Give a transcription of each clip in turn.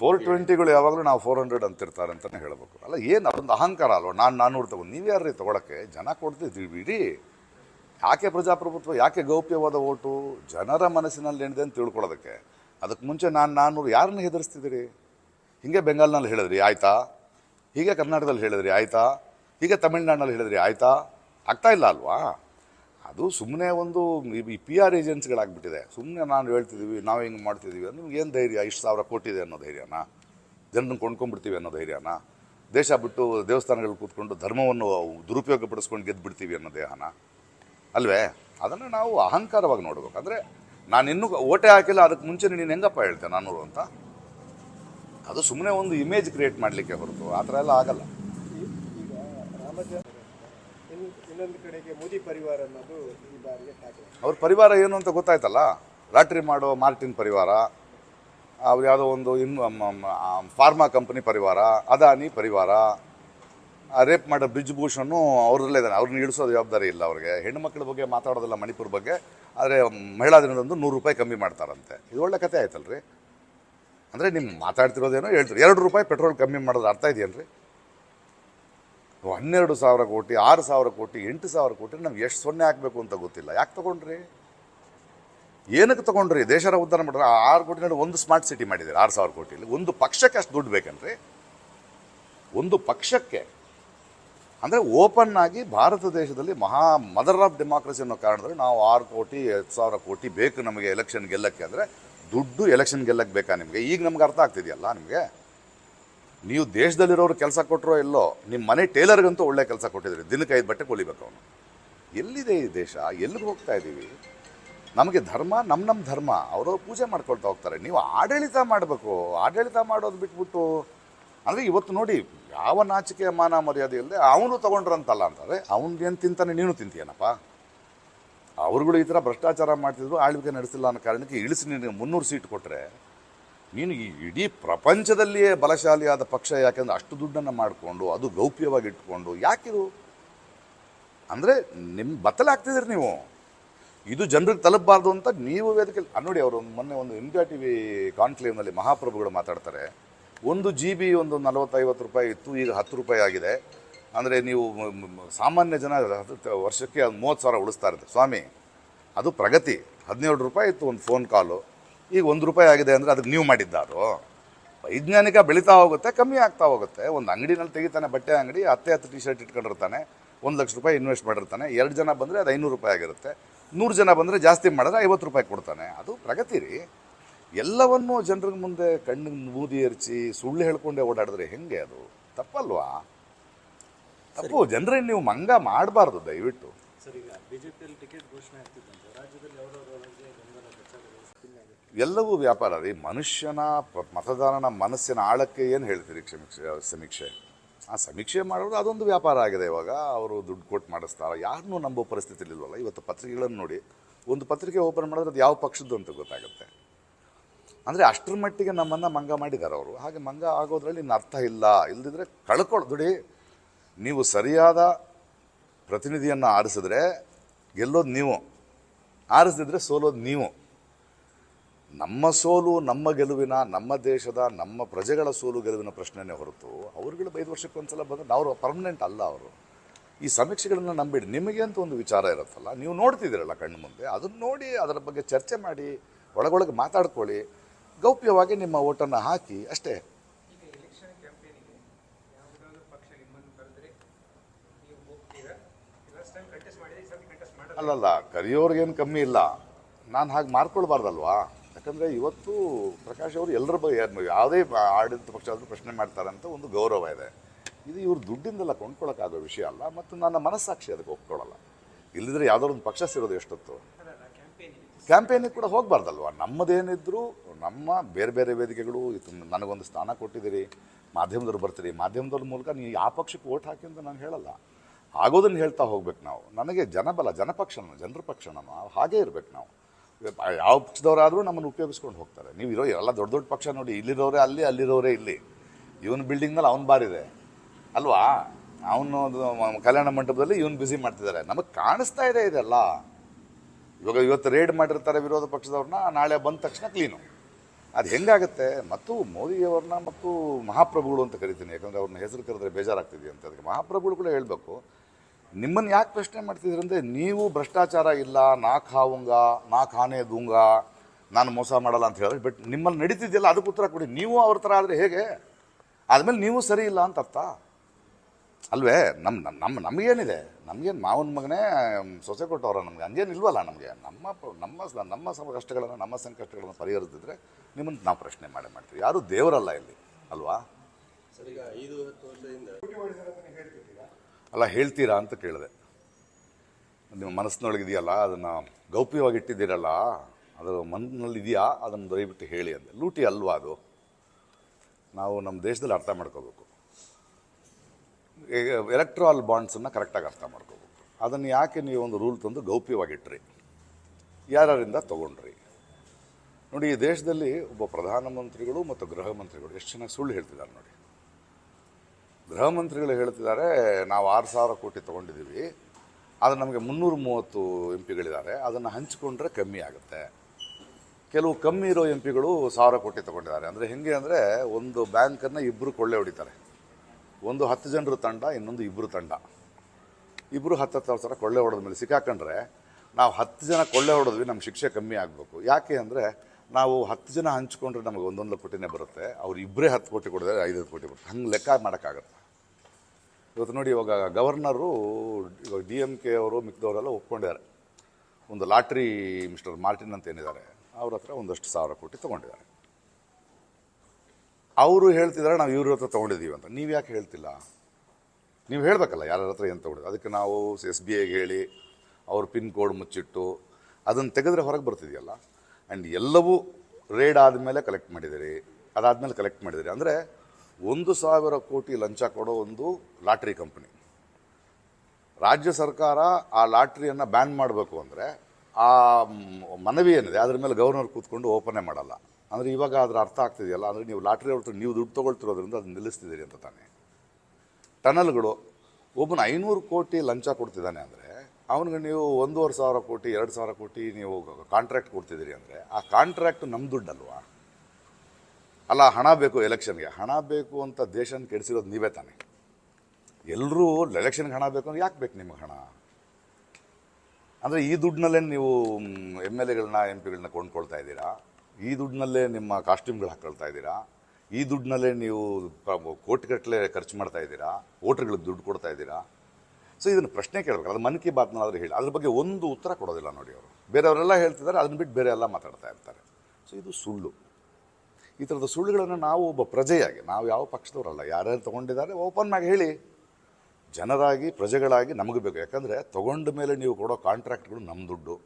Four ಟ್ವೆಂಟಿಗಳು ಯಾವಾಗಲೂ ನಾವು four hundred ಅಂತಿರ್ತಾರೆ ಅಂತಲೇ ಹೇಳಬೇಕು. ಅಲ್ಲ ಏನು ಅದೊಂದು ಅಹಂಕಾರ ಅಲ್ವ? ನಾನು ನಾನ್ನೂರು ತಗೊಂಡು ನೀವು ಯಾರ್ರೀ ತೊಗೊಳಕ್ಕೆ? ಜನ ಕೊಡ್ತಿದ್ದೀವಿ ಇಡೀ ಯಾಕೆ ಪ್ರಜಾಪ್ರಭುತ್ವ ಯಾಕೆ ಗೌಪ್ಯವಾದ ಓಟು? ಜನರ ಮನಸ್ಸಿನಲ್ಲಿ ಏನಿದೆ ಅಂತ ತಿಳ್ಕೊಳ್ಳೋದಕ್ಕೆ. ಅದಕ್ಕೆ ಮುಂಚೆ ನಾನು ನಾನ್ನೂರು ಯಾರನ್ನ ಹೆದರಿಸ್ತಿದ್ದೀರಿ? ಹೀಗೆ ಬೆಂಗಾಲ್ನಲ್ಲಿ ಹೇಳಿದ್ರಿ ಆಯ್ತಾ? ಹೀಗೆ ಕರ್ನಾಟಕದಲ್ಲಿ ಹೇಳಿದ್ರಿ ಆಯ್ತಾ? ಹೀಗೆ ತಮಿಳ್ನಾಡಿನಲ್ಲಿ ಹೇಳಿದ್ರಿ ಆಯ್ತಾ? ಆಗ್ತಾ ಇಲ್ಲ ಅಲ್ವಾ? ಅದು ಸುಮ್ಮನೆ ಒಂದು ಈ ಪಿ ಆರ್ ಏಜೆನ್ಸಿಗಳಾಗ್ಬಿಟ್ಟಿದೆ. ಸುಮ್ಮನೆ ನಾನು ಹೇಳ್ತಿದ್ದೀವಿ ನಾವು ಹಿಂಗೆ ಮಾಡ್ತಿದ್ದೀವಿ ಅಂದ್ರೆ ನಿಮ್ಗೆ ಏನು ಧೈರ್ಯ? ಇಷ್ಟು ಸಾವಿರ ಕೊಟ್ಟಿದೆ ಅನ್ನೋ ಧೈರ್ಯನ? ಜನರನ್ನ ಕೊಂಡ್ಕೊಂಡ್ಬಿಡ್ತೀವಿ ಅನ್ನೋ ಧೈರ್ಯನ? ದೇಶ ಬಿಟ್ಟು ದೇವಸ್ಥಾನಗಳು ಕೂತ್ಕೊಂಡು ಧರ್ಮವನ್ನು ದುರುಪಯೋಗ ಪಡಿಸ್ಕೊಂಡು ಗೆದ್ದು ಬಿಡ್ತೀವಿ ಅನ್ನೋ ದೇಹನ? ಅಲ್ವೇ? ಅದನ್ನು ನಾವು ಅಹಂಕಾರವಾಗಿ ನೋಡ್ಬೇಕು. ಅಂದರೆ ನಾನು ಇನ್ನೂ ಓಟೆ ಹಾಕಿಲ್ಲ ಅದಕ್ಕೆ ಮುಂಚೆ ನೀನು ಹೆಂಗಪ್ಪ ಹೇಳ್ತೆ ನಾನು ಅಂತ? ಅದು ಸುಮ್ಮನೆ ಒಂದು ಇಮೇಜ್ ಕ್ರಿಯೇಟ್ ಮಾಡಲಿಕ್ಕೆ ಹೊರತು, ಆ ಥರ ಎಲ್ಲ ಆಗಲ್ಲ. ಇನ್ನೊಂದು ಕಡೆಗೆ ಮೋದಿ ಪರಿವಾರ ಅನ್ನೋದು ಈ ಬಾರಿಗೆ ಅವ್ರ ಪರಿವಾರ ಏನು ಅಂತ ಗೊತ್ತಾಯ್ತಲ್ಲ? ಲಾಟ್ರಿ ಮಾಡೋ ಮಾರ್ಟಿನ್ ಪರಿವಾರ, ಅವ್ರು ಯಾವುದೋ ಒಂದು ಇನ್ ಫಾರ್ಮಾ ಕಂಪನಿ ಪರಿವಾರ, ಅದಾನಿ ಪರಿವಾರ ರೇಪ್ ಮಾಡೋ ಬ್ರಿಜ್ ಭೂಷಣು ಅವ್ರಲ್ಲೇ ಇದ್ದಾನೆ ಅವ್ರನ್ನ ಇಳಿಸೋ ಜವಾಬ್ದಾರಿ ಇಲ್ಲ ಅವ್ರಿಗೆ. ಹೆಣ್ಣು ಮಕ್ಕಳ ಬಗ್ಗೆ ಮಾತಾಡೋದಿಲ್ಲ ಮಣಿಪುರ ಬಗ್ಗೆ, ಆದರೆ ಮಹಿಳಾ ದಿನದಂದು ನೂರು ರೂಪಾಯಿ ಕಮ್ಮಿ ಮಾಡ್ತಾರಂತೆ. ಇದು ಒಳ್ಳೆ ಕತೆ ಆಯ್ತಲ್ರಿ? ಅಂದರೆ ನಿಮ್ಮ ಮಾತಾಡ್ತಿರೋದೇನೋ ಹೇಳ್ತೀರಿ. ಎರಡು ರೂಪಾಯಿ ಪೆಟ್ರೋಲ್ ಕಮ್ಮಿ ಮಾಡೋದು ಅರ್ಥ ಇದೆಯೇನ್ರಿ? ಹನ್ನೆರಡು ಸಾವಿರ ಕೋಟಿ, ಆರು ಸಾವಿರ ಕೋಟಿ, ಎಂಟು ಸಾವಿರ ಕೋಟಿ ನಮ್ಗೆ ಎಷ್ಟು ಸೊನ್ನೆ ಹಾಕಬೇಕು ಅಂತ ಗೊತ್ತಿಲ್ಲ. ಯಾಕೆ ತಗೊಂಡ್ರಿ? ಏನಕ್ಕೆ ತಗೊಂಡ್ರಿ? ದೇಶರ ಉದ್ಧಾರ ಮಾಡಿದ್ರೆ ಆರು ಕೋಟಿ ನಡುವೆ ಒಂದು ಸ್ಮಾರ್ಟ್ ಸಿಟಿ ಮಾಡಿದ್ದಾರೆ, ಆರು ಸಾವಿರ ಕೋಟಿಲಿ. ಒಂದು ಪಕ್ಷಕ್ಕೆ ಅಷ್ಟು ದುಡ್ಡು ಬೇಕನ್ರಿ ಒಂದು ಪಕ್ಷಕ್ಕೆ? ಅಂದರೆ ಓಪನ್ ಆಗಿ ಭಾರತ ದೇಶದಲ್ಲಿ ಮಹಾ ಮದರ್ ಆಫ್ ಡೆಮಾಕ್ರಸಿ ಅನ್ನೋ ಕಾರಣದಲ್ಲಿ ನಾವು ಆರು ಕೋಟಿ, ಹತ್ತು ಸಾವಿರ ಕೋಟಿ ಬೇಕು ನಮಗೆ ಎಲೆಕ್ಷನ್ ಗೆಲ್ಲಕ್ಕೆ ಅಂದರೆ ದುಡ್ಡು ಎಲೆಕ್ಷನ್ ಗೆಲ್ಲಕ್ಕೆ ಬೇಕಾ ನಿಮಗೆ? ಈಗ ನಮ್ಗೆ ಅರ್ಥ ಆಗ್ತಿದೆಯಲ್ಲ ನಿಮಗೆ? ನೀವು ದೇಶದಲ್ಲಿರೋರು ಕೆಲಸ ಕೊಟ್ಟರೋ ಎಲ್ಲೋ ನಿಮ್ಮ ಮನೆ ಟೇಲರ್ಗಂತೂ ಒಳ್ಳೆ ಕೆಲಸ ಕೊಟ್ಟಿದ್ರಿ ದಿನಕ್ಕೆ ಐದು ಬಟ್ಟೆ ಕೊಲಿಬೇಕು ಅವನು. ಎಲ್ಲಿದೆ ಈ ದೇಶ? ಎಲ್ಲಿಗೆ ಹೋಗ್ತಾ ಇದ್ದೀವಿ? ನಮಗೆ ಧರ್ಮ ನಮ್ಮ ನಮ್ಮ ಧರ್ಮ. ಅವರವ್ರು ಪೂಜೆ ಮಾಡ್ಕೊಳ್ತಾ ಹೋಗ್ತಾರೆ. ನೀವು ಆಡಳಿತ ಮಾಡಬೇಕು. ಆಡಳಿತ ಮಾಡೋದು ಬಿಟ್ಬಿಟ್ಟು, ಅಂದರೆ ಇವತ್ತು ನೋಡಿ, ಯಾವ ನಾಚಿಕೆ ಮಾನ ಮರ್ಯಾದೆ ಇಲ್ಲದೆ ಅವನು ತೊಗೊಂಡ್ರಂತಲ್ಲ ಅಂತಾರೆ ಅವನಿಗೇನು ತಿಂತಾನೆ, ನೀನು ತಿಂತೀಯನಪ್ಪ? ಅವ್ರುಗಳು ಈ ಥರ ಭ್ರಷ್ಟಾಚಾರ ಮಾಡ್ತಿದ್ರು, ಆಳ್ವಿಕೆ ನಡೆಸಿಲ್ಲ ಅನ್ನೋ ಕಾರಣಕ್ಕೆ ಇಳಿಸಿ ನಿನಗೆ ಮುನ್ನೂರು ಸೀಟ್ ಕೊಟ್ಟರೆ ನೀನು ಈ ಇಡೀ ಪ್ರಪಂಚದಲ್ಲಿಯೇ ಬಲಶಾಲಿಯಾದ ಪಕ್ಷ ಯಾಕೆಂದ್ರೆ ಅಷ್ಟು ದುಡ್ಡನ್ನು ಮಾಡಿಕೊಂಡು, ಅದು ಗೌಪ್ಯವಾಗಿ ಇಟ್ಕೊಂಡು ಯಾಕಿದು? ಅಂದರೆ ನಿಮ್ಮ ಬತ್ತಲಾಗ್ತಿದ್ದೀರಿ ನೀವು. ಇದು ಜನರಿಗೆ ತಲುಪಬಾರ್ದು ಅಂತ ನೀವು ವೇದಿಕೆ ನೋಡಿ ಅವರು ಮೊನ್ನೆ ಒಂದು ಇಂಡಿಯಾ ಟಿ ವಿ ಕಾನ್ಕ್ಲೇವ್ನಲ್ಲಿ ಮಹಾಪ್ರಭುಗಳು ಮಾತಾಡ್ತಾರೆ. ಒಂದು ಜಿ ಬಿ ಒಂದು ನಲವತ್ತೈವತ್ತು ರೂಪಾಯಿ ಇತ್ತು, ಈಗ ಹತ್ತು ರೂಪಾಯಿ ಆಗಿದೆ. ಅಂದರೆ ನೀವು ಸಾಮಾನ್ಯ ಜನ ವರ್ಷಕ್ಕೆ ಮೂವತ್ತು ಸಾವಿರ ಉಳಿಸ್ತಾ ಇರ್ತದೆ ಸ್ವಾಮಿ, ಅದು ಪ್ರಗತಿ. ಹದಿನೇಳು ರೂಪಾಯಿ ಇತ್ತು ಒಂದು ಫೋನ್ ಕಾಲು. ಈಗ ಒಂದು ರೂಪಾಯಿ ಆಗಿದೆ ಅಂದರೆ ಅದಕ್ಕೆ ನೀವು ಮಾಡಿದ್ದಾರೋ ವೈಜ್ಞಾನಿಕ ಬೆಳೀತಾ ಹೋಗುತ್ತೆ ಕಮ್ಮಿ ಆಗ್ತಾ ಹೋಗುತ್ತೆ. ಒಂದು ಅಂಗಡಿನಲ್ಲಿ ತೆಗಿತಾನೆ ಬಟ್ಟೆ ಅಂಗಡಿ ಹತ್ತೆ ಹತ್ತು ಟಿ ಶರ್ಟ್ ಇಟ್ಕೊಂಡಿರ್ತಾನೆ ಒಂದು ಲಕ್ಷ ರೂಪಾಯಿ ಇನ್ವೆಸ್ಟ್ ಮಾಡಿರ್ತಾನೆ. ಎರಡು ಜನ ಬಂದರೆ ಅದು ಐನೂರು ರೂಪಾಯಿ ಆಗಿರುತ್ತೆ. ನೂರು ಜನ ಬಂದರೆ ಜಾಸ್ತಿ ಮಾಡಿದ್ರೆ ಐವತ್ತು ರೂಪಾಯಿ ಕೊಡ್ತಾನೆ. ಅದು ಪ್ರಗತಿ ರೀ. ಎಲ್ಲವನ್ನೂ ಜನರ ಮುಂದೆ ಕಣ್ಣಿಗೆ ಮೂದಿ ಎರಚಿ ಸುಳ್ಳು ಹೇಳ್ಕೊಂಡೆ ಓಡಾಡಿದ್ರೆ ಹೆಂಗೆ ಅದು? ತಪ್ಪಲ್ವಾ? ತಪ್ಪು. ಜನರಿಗೆ ನೀವು ಮಂಗ ಮಾಡಬಾರ್ದು ದಯವಿಟ್ಟು. ಎಲ್ಲವೂ ವ್ಯಾಪಾರ, ರೀ, ಮನುಷ್ಯನ ಮತದಾರನ ಮನಸ್ಸಿನ ಆಳಕ್ಕೆ ಏನು ಹೇಳ್ತೀರಿ ಕ್ಷಮಿಕ್ಷೆ ಸಮೀಕ್ಷೆ? ಆ, ಸಮೀಕ್ಷೆ ಮಾಡೋದು ಅದೊಂದು ವ್ಯಾಪಾರ ಆಗಿದೆ ಇವಾಗ, ಅವರು ದುಡ್ಡು ಕೊಟ್ಟು ಮಾಡಿಸ್ತಾರೆ, ಯಾರನ್ನೂ ನಂಬೋ ಪರಿಸ್ಥಿತಿ ಇಲ್ವಲ್ಲ, ಇವತ್ತು ಪತ್ರಿಕೆಗಳನ್ನು ನೋಡಿ, ಒಂದು ಪತ್ರಿಕೆ ಓಪನ್ ಮಾಡಿದ್ರೆ ಅದು ಯಾವ ಪಕ್ಷದ್ದು ಅಂತ ಗೊತ್ತಾಗುತ್ತೆ. ಅಂದರೆ ಅಷ್ಟರ ಮಟ್ಟಿಗೆ ನಮ್ಮನ್ನು ಮಂಗ ಮಾಡಿದ್ದಾರೆ ಅವರು, ಹಾಗೆ ಮಂಗ ಆಗೋದ್ರಲ್ಲಿ ಇನ್ನು ಅರ್ಥ ಇಲ್ಲ, ಇಲ್ದಿದ್ರೆ ಕಳ್ಕೊಳ್ಳೋದು ನೀವು ಸರಿಯಾದ ಪ್ರತಿನಿಧಿಯನ್ನು ಆರಿಸಿದ್ರೆ ಗೆಲ್ಲೋದು ನೀವು. ಆರಿಸದಿದ್ರೆ ಸೋಲೋದು ನೀವು. ನಮ್ಮ ಸೋಲು ನಮ್ಮ ಗೆಲುವಿನ, ನಮ್ಮ ದೇಶದ, ನಮ್ಮ ಪ್ರಜೆಗಳ ಸೋಲು ಗೆಲುವಿನ ಪ್ರಶ್ನೆನೇ ಹೊರತು ಅವ್ರುಗಳು ಐದು ವರ್ಷಕ್ಕೊಂದ್ಸಲ ಬಂದ್ರೆ ಅವರು ಪರ್ಮನೆಂಟ್ ಅಲ್ಲ ಅವರು. ಈ ಸಮೀಕ್ಷೆಗಳನ್ನು ನಂಬಿಡಿ. ನಿಮಗೆ ಅಂತ ಒಂದು ವಿಚಾರ ಇರುತ್ತಲ್ಲ, ನೀವು ನೋಡ್ತಿದ್ದೀರಲ್ಲ ಕಣ್ಣು ಮುಂದೆ, ಅದನ್ನು ನೋಡಿ, ಅದರ ಬಗ್ಗೆ ಚರ್ಚೆ ಮಾಡಿ, ಒಳಗೊಳಗೆ ಮಾತಾಡ್ಕೊಳ್ಳಿ. ಗೌಪ್ಯವಾಗಿ ನಿಮ್ಮ ಓಟನ್ನು ಹಾಕಿ, ಅಷ್ಟೇ ಈಗ ಎಲೆಕ್ಷನ್ ಕ್ಯಾಂಪೇನಿಗೆ ಯಾವುದಾದ್ರು ಪಕ್ಷ ನಿಮ್ಮನ್ನು ಕರೆದ್ರೆ ನೀವು ಹೋಗ್ತೀರಾ ಲಾಸ್ಟ್ ಟೈಮ್ ಕಂಟೆಸ್ಟ್ ಮಾಡಿದ್ರೆ ಈ ಸತಿ ಕಂಟೆಸ್ಟ್ ಮಾಡಲ್ಲ ಅಲ್ಲಲ್ಲ ಕರೆಯೋರ್ಗೇನು ಕಮ್ಮಿ ಇಲ್ಲ. ನಾನು ಹಾಗೆ ಮಾಡ್ಕೊಳ್ಬಾರ್ದಲ್ವಾ? ಯಾಕಂದರೆ ಇವತ್ತು ಪ್ರಕಾಶ್ ಅವರು ಎಲ್ಲರ ಬಗ್ಗೆ ಯಾವುದೇ ಆಡಳಿತ ಪಕ್ಷ ಆದರೂ ಪ್ರಶ್ನೆ ಮಾಡ್ತಾರೆ ಅಂತ ಒಂದು ಗೌರವ ಇದೆ. ಇದು ಇವ್ರು ದುಡ್ಡಿಂದೆಲ್ಲ ಕೊಂಡ್ಕೊಳ್ಳೋಕ್ಕಾಗೋ ವಿಷಯ ಅಲ್ಲ, ಮತ್ತು ನನ್ನ ಮನಸ್ಸಾಕ್ಷಿ ಅದಕ್ಕೆ ಒಪ್ಕೊಳ್ಳಲ್ಲ. ಇಲ್ಲದಿದ್ರೆ ಯಾವುದೋ ಒಂದು ಪಕ್ಷ ಸೇರೋದು ಎಷ್ಟೊತ್ತು? ಕ್ಯಾಂಪೇನಿಗೆ ಕೂಡ ಹೋಗಬಾರ್ದಲ್ವ? ನಮ್ಮದೇನಿದ್ರು, ನಮ್ಮ ಬೇರೆ ಬೇರೆ ವೇದಿಕೆಗಳು ನನಗೊಂದು ಸ್ಥಾನ ಕೊಟ್ಟಿದ್ದೀರಿ, ಮಾಧ್ಯಮದವ್ರು ಬರ್ತೀರಿ, ಮಾಧ್ಯಮದವ್ರ ಮೂಲಕ ನೀವು ಯಾವ ಪಕ್ಷಕ್ಕೆ ಓಟ್ ಹಾಕಿ ಅಂತ ನಾನು ಹೇಳಲ್ಲ. ಆಗೋದನ್ನು ಹೇಳ್ತಾ ಹೋಗ್ಬೇಕು ನಾವು. ನನಗೆ ಜನಬಲ, ಜನಪಕ್ಷ, ಜನರ ಪಕ್ಷ ನಮ್ಮ, ಹಾಗೇ ಇರಬೇಕು ನಾವು. ಯಾವ ಪಕ್ಷದವರಾದರೂ ನಮ್ಮನ್ನು ಉಪಯೋಗಿಸ್ಕೊಂಡು ಹೋಗ್ತಾರೆ. ನೀವು ಇರೋ ಎಲ್ಲ ದೊಡ್ಡ ದೊಡ್ಡ ಪಕ್ಷ ನೋಡಿ, ಇಲ್ಲಿರೋರೆ ಅಲ್ಲಿ, ಅಲ್ಲಿರೋರೆ ಇಲ್ಲಿ. ಇವನ್ ಬಿಲ್ಡಿಂಗ್ನಲ್ಲಿ ಅವ್ನು ಬಾರಿದೆ ಅಲ್ವಾ? ಅವನು ಕಲ್ಯಾಣ ಮಂಟಪದಲ್ಲಿ ಇವನು ಬ್ಯುಸಿ ಮಾಡ್ತಿದ್ದಾರೆ. ನಮಗೆ ಕಾಣಿಸ್ತಾ ಇದೆ ಇದೆಲ್ಲ. ಇವಾಗ ಇವತ್ತು ರೇಡ್ ಮಾಡಿರ್ತಾರೆ ವಿರೋಧ ಪಕ್ಷದವ್ರನ್ನ, ನಾಳೆ ಬಂದ ತಕ್ಷಣ ಕ್ಲೀನು ಅದು ಹೆಂಗಾಗುತ್ತೆ? ಮತ್ತು ಮೋದಿಯವ್ರನ್ನ ಮತ್ತು ಮಹಾಪ್ರಭುಗಳು ಅಂತ ಕರಿತೀನಿ. ಯಾಕಂದರೆ ಅವ್ರನ್ನ ಹೆಸರು ಕರೆದ್ರೆ ಬೇಜಾರಾಗ್ತಿದೆ ಅಂತ. ಅದಕ್ಕೆ ಮಹಾಪ್ರಭುಗಳು ಕೂಡ ಹೇಳಬೇಕು. ನಿಮ್ಮನ್ನು ಯಾಕೆ ಪ್ರಶ್ನೆ ಮಾಡ್ತಿದ್ರು ಅಂದರೆ ನೀವು ಭ್ರಷ್ಟಾಚಾರ ಇಲ್ಲ ನಾ ಖಾವುಂಗ ನಾ ಖಾನೆ ದೂಂಗ ನಾನು ಮೋಸ ಮಾಡಲ್ಲ ಅಂತ ಹೇಳಿದ್ರೆ ಬಟ್ ನಿಮ್ಮಲ್ಲಿ ನಡೀತಿದ್ದಿಲ್ಲ ಅದಕ್ಕೆ ಉತ್ತರ ಕೊಡಿ. ನೀವು ಅವ್ರ ಥರ ಆದರೆ ಹೇಗೆ? ಆದಮೇಲೆ ನೀವು ಸರಿ ಇಲ್ಲ ಅಂತ ಅರ್ಥ? ಅಲ್ವೇ? ನಮ್ಮ ನಮ್ಮ ನಮ್ಮ ನಮಗೇನಿದೆ? ನಮಗೇನು ಮಾವನ ಮಗನೇ ಸೊಸೆ ಕೊಟ್ಟವ್ರ ನಮಗೆ. ಹಂಗೇನು ಇಲ್ವಲ್ಲ ನಮಗೆ? ನಮ್ಮ ಪ- ನಮ್ಮ ನಮ್ಮ ಸಮ ಕಷ್ಟಗಳನ್ನು ನಮ್ಮ ಸಂಕಷ್ಟಗಳನ್ನು ಪರಿಹರಿಸಿದ್ರೆ ನಿಮ್ಮನ್ನು ನಾವು ಪ್ರಶ್ನೆ ಮಾಡೇ ಮಾಡ್ತೀವಿ. ಯಾರು ದೇವರಲ್ಲ ಇಲ್ಲಿ ಅಲ್ವಾ? ಅಲ್ಲ, ಹೇಳ್ತೀರಾ ಅಂತ ಕೇಳಿದೆ. ನಿಮ್ಮ ಮನಸ್ಸಿನೊಳಗೆ ಇದೆಯಲ್ಲ ಅದನ್ನು ಗೌಪ್ಯವಾಗಿ ಇಟ್ಟಿದ್ದೀರಲ್ಲ ಅದು ಮನಸ್ಸಿನಲ್ಲಿ ಇದೆಯಾ ಅದನ್ನು ದಯವಿಟ್ಟು ಹೇಳಿ ಅಂದೆ ಲೂಟಿ ಅಲ್ವಾ ಅದು? ನಾವು ನಮ್ಮ ದೇಶದಲ್ಲಿ ಅರ್ಥ ಮಾಡ್ಕೋಬೇಕು. ಎಲೆಕ್ಟ್ರಾಲ್ ಬಾಂಡ್ಸನ್ನು ಕರೆಕ್ಟಾಗಿ ಅರ್ಥ ಮಾಡ್ಕೋಬೇಕು. ಅದನ್ನು ಯಾಕೆ ನೀವು ಒಂದು ರೂಲ್ ತಂದು ಗೌಪ್ಯವಾಗಿಟ್ರಿ? ಯಾರ್ಯಾರಿಂದ ತೊಗೊಂಡ್ರಿ? ನೋಡಿ, ಈ ದೇಶದಲ್ಲಿ ಒಬ್ಬ ಪ್ರಧಾನಮಂತ್ರಿಗಳು ಮತ್ತು ಗೃಹ ಮಂತ್ರಿಗಳು, ಎಷ್ಟು ಚೆನ್ನಾಗಿ ಸುಳ್ಳು ಹೇಳ್ತಿದ್ದಾರೆ ನೋಡಿ. ಗೃಹ ಮಂತ್ರಿಗಳು ಹೇಳ್ತಿದ್ದಾರೆ, ನಾವು ಆರು ಸಾವಿರ ಕೋಟಿ ತೊಗೊಂಡಿದ್ದೀವಿ, ಅದು ನಮಗೆ ಮುನ್ನೂರ ಮೂವತ್ತು ಎಂ ಪಿಗಳಿದ್ದಾರೆ ಅದನ್ನು ಹಂಚಿಕೊಂಡ್ರೆ ಕಮ್ಮಿ ಆಗುತ್ತೆ. ಕೆಲವು ಕಮ್ಮಿ ಇರೋ ಎಂ ಪಿಗಳು ಸಾವಿರ ಕೋಟಿ ತೊಗೊಂಡಿದ್ದಾರೆ. ಅಂದರೆ ಹೆಂಗೆ ಅಂದರೆ, ಒಂದು ಬ್ಯಾಂಕನ್ನು ಇಬ್ಬರು ಕೊಳ್ಳೆ ಹೊಡಿತಾರೆ. ಒಂದು ಹತ್ತು ಜನರ ತಂಡ, ಇನ್ನೊಂದು ಇಬ್ಬರು ತಂಡ. ಇಬ್ಬರು ಹತ್ತು ಹತ್ತು ಸಾವಿರ ಕೊಳ್ಳೆ ಹೊಡೆದ ಮೇಲೆ ಸಿಕ್ಕಾಕೊಂಡ್ರೆ, ನಾವು ಹತ್ತು ಜನ ಕೊಳ್ಳೆ ಹೊಡೆದ್ವಿ ನಮ್ಮ ಶಿಕ್ಷೆ ಕಮ್ಮಿ ಆಗಬೇಕು. ಯಾಕೆ ಅಂದರೆ, ನಾವು ಹತ್ತು ಜನ ಹಂಚ್ಕೊಂಡ್ರೆ ನಮಗೆ ಒಂದೊಂದು ಕೋಟಿನೇ ಬರುತ್ತೆ. ಅವ್ರು ಇಬ್ಬರೇ ಹತ್ತು ಕೋಟಿ ಕೊಡಿದ್ರೆ ಐದೈದು ಕೋಟಿ ಬರುತ್ತೆ ಹಂಗೆ ಲೆಕ್ಕ ಮಾಡೋಕ್ಕಾಗತ್ತೆ ಇವತ್ತು ನೋಡಿ ಇವಾಗ ಗವರ್ನರು, ಇವಾಗ ಡಿ ಎಂ ಕೆ ಅವರು, ಮಿಕ್ದವರೆಲ್ಲ ಒಪ್ಕೊಂಡಿದ್ದಾರೆ. ಒಂದು ಲಾಟ್ರಿ ಮಿಸ್ಟರ್ ಮಾರ್ಟಿನ್ ಅಂತ ಏನಿದ್ದಾರೆ, ಅವ್ರ ಹತ್ರ ಒಂದಷ್ಟು ಸಾವಿರ ಕೋಟಿ ತೊಗೊಂಡಿದ್ದಾರೆ. ಅವರು ಹೇಳ್ತಿದ್ದಾರೆ, ನಾವು ಇವ್ರ ಹತ್ರ ತೊಗೊಂಡಿದ್ದೀವಿ ಅಂತ. ನೀವು ಯಾಕೆ ಹೇಳ್ತಿಲ್ಲ? ನೀವು ಹೇಳಬೇಕಲ್ಲ, ಯಾರ ಹತ್ರ ಏನು ತೊಗೊಂಡಿದ್ದು ಅದಕ್ಕೆ ನಾವು ಎಸ್ ಬಿ ಐಗೆ ಹೇಳಿ, ಅವ್ರ ಪಿನ್ ಕೋಡ್ ಮುಚ್ಚಿಟ್ಟು, ಅದನ್ನು ತೆಗೆದ್ರೆ ಹೊರಗೆ ಬರ್ತಿದೆಯಲ್ಲ? ಆ್ಯಂಡ್ ಎಲ್ಲವೂ ರೇಡ್ ಆದಮೇಲೆ ಕಲೆಕ್ಟ್ ಮಾಡಿದಿರಿ ಅದಾದಮೇಲೆ ಕಲೆಕ್ಟ್ ಮಾಡಿದಿರಿ ಅಂದರೆ ಒಂದು ಸಾವಿರ ಕೋಟಿ ಲಂಚ ಕೊಡೋ ಒಂದು ಲಾಟ್ರಿ ಕಂಪನಿ. ರಾಜ್ಯ ಸರ್ಕಾರ ಆ ಲಾಟ್ರಿಯನ್ನು ಬ್ಯಾನ್ ಮಾಡಬೇಕು ಅಂದರೆ ಆ ಮನವಿ ಏನಿದೆ, ಅದ್ರ ಮೇಲೆ ಗವರ್ನರ್ ಕೂತ್ಕೊಂಡು ಓಪನೇ ಮಾಡಲ್ಲ. ಅಂದರೆ ಇವಾಗ ಅದರ ಅರ್ಥ ಆಗ್ತಿದೆಯಲ್ಲ, ಅಂದರೆ ನೀವು ಲಾಟ್ರಿ ಹೊರತು ನೀವು ದುಡ್ಡು ತೊಗೊಳ್ತಿರೋದ್ರಿಂದ ಅದನ್ನ ನಿಲ್ಲಿಸ್ತಿದ್ದೀರಿ ಅಂತ ತಾನೆ. ಟನಲ್ಗಳು, ಒಬ್ಬನ ಐನೂರು ಕೋಟಿ ಲಂಚ ಕೊಡ್ತಿದ್ದಾನೆ ಅಂದರೆ, ಅವನಿಗೆ ನೀವು ಒಂದೂವರೆ ಸಾವಿರ ಕೋಟಿ, ಎರಡು ಸಾವಿರ ಕೋಟಿ ನೀವು ಕಾಂಟ್ರಾಕ್ಟ್ ಕೊಡ್ತಿದ್ದೀರಿ ಅಂದರೆ, ಆ ಕಾಂಟ್ರಾಕ್ಟ್ ನಮ್ಮ ದುಡ್ಡಲ್ವಾ? ಅಲ್ಲ, ಹಣ ಬೇಕು ಎಲೆಕ್ಷನ್ಗೆ. ಹಣ ಬೇಕು ಅಂತ ದೇಶನ ಕೆಡಿಸಿರೋದು ನೀವೇ ತಾನೆ. ಎಲ್ಲರೂ ಎಲೆಕ್ಷನ್ಗೆ ಹಣ ಬೇಕು ಅಂದ್ರೆ ಯಾಕೆ ಬೇಕು ನಿಮ್ಗೆ ಹಣ? ಅಂದರೆ ಈ ದುಡ್ಡಿನಲ್ಲೇ ನೀವು ಎಂ ಎಲ್ ಎಗಳನ್ನ, ಎಂ ಪಿಗಳನ್ನ ಕೊಂಡ್ಕೊಳ್ತಾ ಇದ್ದೀರಾ? ಈ ದುಡ್ಡಿನಲ್ಲೇ ನಿಮ್ಮ ಕಾಸ್ಟ್ಯೂಮ್ಗಳು ಹಾಕೊಳ್ತಾ ಇದ್ದೀರಾ? ಈ ದುಡ್ಡಿನಲ್ಲೇ ನೀವು ಕೋಟಿಗಟ್ಟಲೆ ಖರ್ಚು ಮಾಡ್ತಾ ಇದ್ದೀರಾ? ವೋಟರ್ಗಳಿಗೆ ದುಡ್ಡು ಕೊಡ್ತಾ ಇದ್ದೀರಾ? ಸೊ, ಇದನ್ನು ಪ್ರಶ್ನೆ ಕೇಳಬೇಕು. ಅದು ಮನ್ ಕಿ ಬಾತ್ನಾದ್ರೂ ಹೇಳಿ. ಅದ್ರ ಬಗ್ಗೆ ಒಂದು ಉತ್ತರ ಕೊಡೋದಿಲ್ಲ ನೋಡಿ ಅವರು. ಬೇರೆಯವರೆಲ್ಲ ಹೇಳ್ತಿದ್ದಾರೆ, ಅದನ್ನ ಬಿಟ್ಟು ಬೇರೆ ಎಲ್ಲ ಮಾತಾಡ್ತಾ ಇರ್ತಾರೆ. ಸೊ, ಇದು ಸುಳ್ಳು. ಈ ಥರದ ಸುಳ್ಳುಗಳನ್ನು ನಾವು ಒಬ್ಬ ಪ್ರಜೆಯಾಗಿ, ನಾವು ಯಾವ ಪಕ್ಷದವರಲ್ಲ, ಯಾರ್ಯಾರು ತೊಗೊಂಡಿದ್ದಾರೆ ಓಪನ್ ಆಗಿ ಹೇಳಿ. ಜನರಾಗಿ, ಪ್ರಜೆಗಳಾಗಿ ನಮಗೆ ಬೇಕು. ಯಾಕಂದರೆ ತೊಗೊಂಡ ಮೇಲೆ ನೀವು ಕೊಡೋ ಕಾಂಟ್ರಾಕ್ಟ್ಗಳು ನಮ್ಮ ದುಡ್ಡು.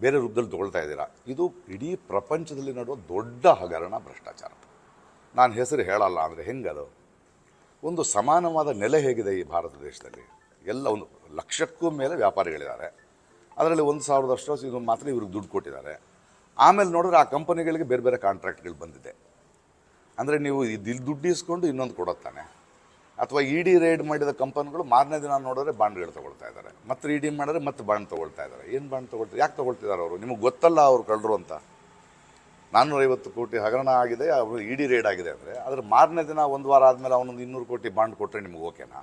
ಬೇರೆ ರೂಪದಲ್ಲಿ ತೊಗೊಳ್ತಾ ಇದ್ದೀರಾ. ಇದು ಇಡೀ ಪ್ರಪಂಚದಲ್ಲಿ ನಡುವ ದೊಡ್ಡ ಹಗರಣ ಭ್ರಷ್ಟಾಚಾರ. ನಾನು ಹೆಸರು ಹೇಳಲ್ಲ ಅಂದರೆ ಹೆಂಗದು? ಒಂದು ಸಮಾನವಾದ ನೆಲೆ ಹೇಗಿದೆ ಈ ಭಾರತ ದೇಶದಲ್ಲಿ? ಎಲ್ಲ ಒಂದು ಲಕ್ಷಕ್ಕೂ ಮೇಲೆ ವ್ಯಾಪಾರಿಗಳಿದ್ದಾರೆ. ಅದರಲ್ಲಿ ಒಂದು ಸಾವಿರದಷ್ಟು ಇದು ಮಾತ್ರ ಇವ್ರಿಗೆ ದುಡ್ಡು ಕೊಟ್ಟಿದ್ದಾರೆ. ಆಮೇಲೆ ನೋಡಿದ್ರೆ ಆ ಕಂಪನಿಗಳಿಗೆ ಬೇರೆ ಬೇರೆ ಕಾಂಟ್ರಾಕ್ಟ್ಗಳು ಬಂದಿದೆ. ಅಂದರೆ ನೀವು ಇಲ್ಲಿ ದುಡ್ಡು ಇಸ್ಕೊಂಡು ಇನ್ನೊಂದು ಕೊಡುತ್ತಾನೆ ಅಥವಾ ಇ ಡಿ ರೈಡ್ ಮಾಡಿದ ಕಂಪನಿಗಳು ಮಾರನೇ ದಿನ ನೋಡಿದ್ರೆ ಬಾಂಡ್ಗಳು ತೊಗೊಳ್ತಾ ಇದ್ದಾರೆ ಮತ್ತೆ ಇ ಡಿ ಮಾಡಿದ್ರೆ ಮತ್ತೆ ಬಾಂಡ್ ತೊಗೊಳ್ತಾ ಇದ್ದಾರೆ ಏನು ಬಾಂಡ್ ತೊಗೊಳ್ತಾರೆ ಯಾಕೆ ತೊಗೊಳ್ತಿದ್ದಾರೆ ಅವರು? ನಿಮಗೆ ಗೊತ್ತಲ್ಲ ಅವರು ಕಳ್ಳರು ಅಂತ. ನಾನ್ನೂರೈವತ್ತು ಕೋಟಿ ಹಗರಣ ಆಗಿದೆ, ಅವರು ಇ ಡಿ ರೇಡ್ ಆಗಿದೆ ಅಂದರೆ, ಆದರೆ ಮಾರನೇ ದಿನ ಒಂದು ವಾರ ಆದಮೇಲೆ ಅವನೊಂದು ಇನ್ನೂರು ಕೋಟಿ ಬಾಂಡ್ ಕೊಟ್ಟರೆ ನಿಮ್ಗೆ ಓಕೆನಾ?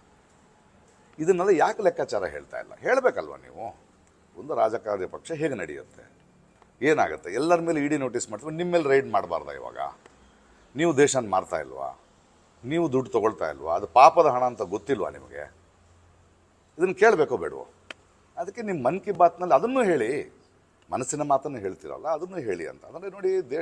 ಇದನ್ನೆಲ್ಲ ಯಾಕೆ ಲೆಕ್ಕಾಚಾರ ಹೇಳ್ತಾ ಇಲ್ಲ? ಹೇಳಬೇಕಲ್ವ ನೀವು? ಒಂದು ರಾಜಕಾರಣ ಪಕ್ಷ ಹೇಗೆ ನಡೆಯುತ್ತೆ? ಏನಾಗುತ್ತೆ? ಎಲ್ಲರ ಮೇಲೆ ಇಡಿ ನೋಟಿಸ್ ಮಾಡ್ತೀವಿ ನಿಮ್ಮ ಮೇಲೆ ರೈಡ್ ಮಾಡಬಾರ್ದ ಇವಾಗ? ನೀವು ದೇಶನ ಮಾರ್ತಾ ಇಲ್ವಾ? ನೀವು ದುಡ್ಡು ತೊಗೊಳ್ತಾ ಇಲ್ವಾ? ಅದು ಪಾಪದ ಹಣ ಅಂತ ಗೊತ್ತಿಲ್ವಾ ನಿಮಗೆ? ಇದನ್ನು ಕೇಳಬೇಕೋ ಬೇಡವೋ? ಅದಕ್ಕೆ ನಿಮ್ಮ ಮನ್ ಕಿ ಬಾತ್ನಲ್ಲಿ ಅದನ್ನು ಹೇಳಿ. ಮನಸ್ಸಿನ ಮಾತನ್ನು ಹೇಳ್ತಿರಲ್ಲ, ಅದನ್ನು ಹೇಳಿ ಅಂತ. ಅಂದರೆ ನೋಡಿ, ದೇಶ